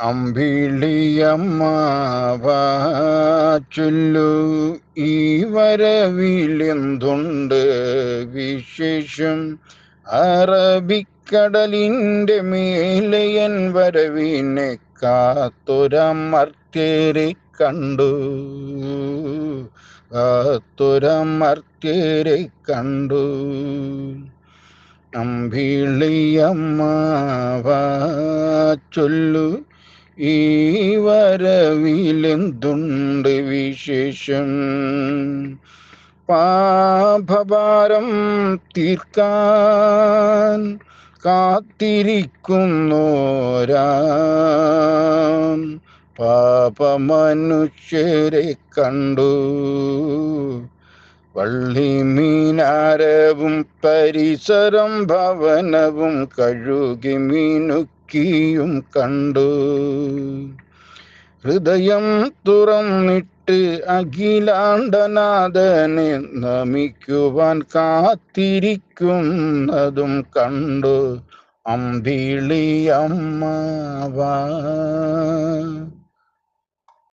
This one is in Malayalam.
അമ്പിളിയമ്മാവ ചൊല്ലു ഈ വരവിലെന്തുണ്ട് വിശേഷം? അറബിക്കടലിന്റെ മേലയൻ വരവിനെ കാത്തൊരമർത്തേരെ കണ്ടു. കാത്തൊരമർത്തേരെ കണ്ടു. അമ്പിളിയമ്മാവാ ചൊല്ലു ഈ വരവിലെന്തുണ്ട് വിശേഷം? പാപഭാരം തീർക്കാൻ കാത്തിരിക്കുന്നോരാ. പാപമനുഷ്യരെ കണ്ടു. വള്ളിമീനാരവും പരിസരം ഭവനവും കഴുകി മീനുക്കിയും കണ്ടു. ഹൃദയം തുറന്നിട്ട് അഖിലാണ്ടനാഥനെ നമിക്കുവാൻ കാത്തിരിക്കുന്നതും കണ്ടു. അമ്പിളി അമ്മാവാ